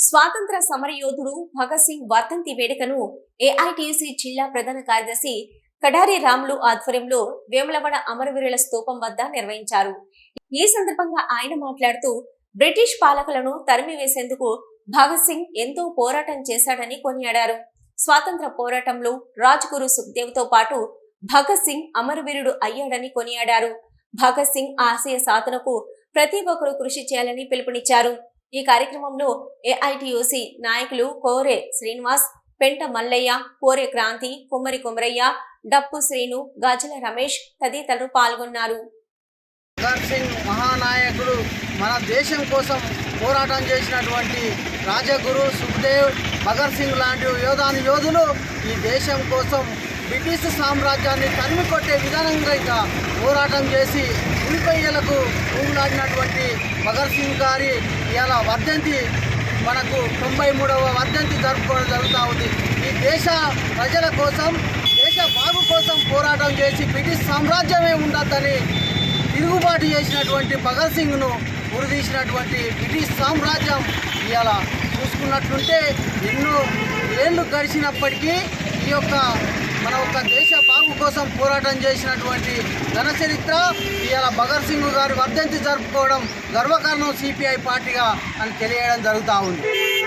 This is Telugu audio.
స్వాతంత్ర సమరయోధుడు భగత్ సింగ్ వర్ధంతి వేడుకను ఏఐటిసి జిల్లా ప్రధాన కార్యదర్శి కడారి రాములు ఆధ్వర్యంలో వేములవాడ అమరవీరుల స్తూపం వద్ద నిర్వహించారు. ఈ సందర్భంగా ఆయన మాట్లాడుతూ బ్రిటిష్ పాలకులను తరిమివేసేందుకు భగత్ సింగ్ ఎంతో పోరాటం చేశాడని కొనియాడారు. స్వాతంత్ర పోరాటంలో రాజ్గురు సుఖ్దేవ్తో పాటు భగత్ సింగ్ అమరవీరుడు అయ్యాడని కొనియాడారు. భగత్ సింగ్ ఆశయ సాధనకు ప్రతి ఒక్కరూ కృషి చేయాలని పిలుపునిచ్చారు. ఈ కార్యక్రమంలో ఏఐటియుసి నాయకులు కోరే శ్రీనివాస్ పెంట మల్లయ్య కోరే క్రాంతి కుమ్మరి కుమరయ్య డప్పు శ్రీను గజల రమేష్ తదితరులు పాల్గొన్నారు. భగత్ సింగ్ మహానాయకుడు మన దేశం కోసం పోరాటం చేసినటువంటి రాజగురు సుఖదేవ్ భగత్ సింగ్ లాంటి యోధాను యోధులు ఈ దేశం కోసం బ్రిటిష్ సామ్రాజ్యాన్ని తరిమి కొట్టే విధానంగా ఇక పోరాటం చేసి ఉలిపయ్యలకు ఊగులాడినటువంటి భగత్ సింగ్ గారి ఇవాళ వర్ధంతి మనకు తొంభై మూడవ వర్ధంతి జరుపుకోవడం జరుగుతూ ఉంది. ఈ దేశ ప్రజల కోసం దేశ బాగు కోసం పోరాటం చేసి బ్రిటిష్ సామ్రాజ్యమే ఉండద్దని తిరుగుబాటు చేసినటువంటి భగత్ సింగ్ను ఉరిదీసినటువంటి బ్రిటిష్ సామ్రాజ్యం ఇవాళ చూసుకున్నట్లుంటే ఎన్నో ఏళ్ళు గడిచినప్పటికీ ఈ యొక్క మన యొక్క దేశ బాగు కోసం పోరాటం చేసినటువంటి ఘనచరిత్ర ఇవాళ భగత్ సింగ్ గారి వర్ధంతి జరుపుకోవడం గర్వకారణం సిపిఐ పార్టీగా అని తెలియడం జరుగుతూ ఉంది.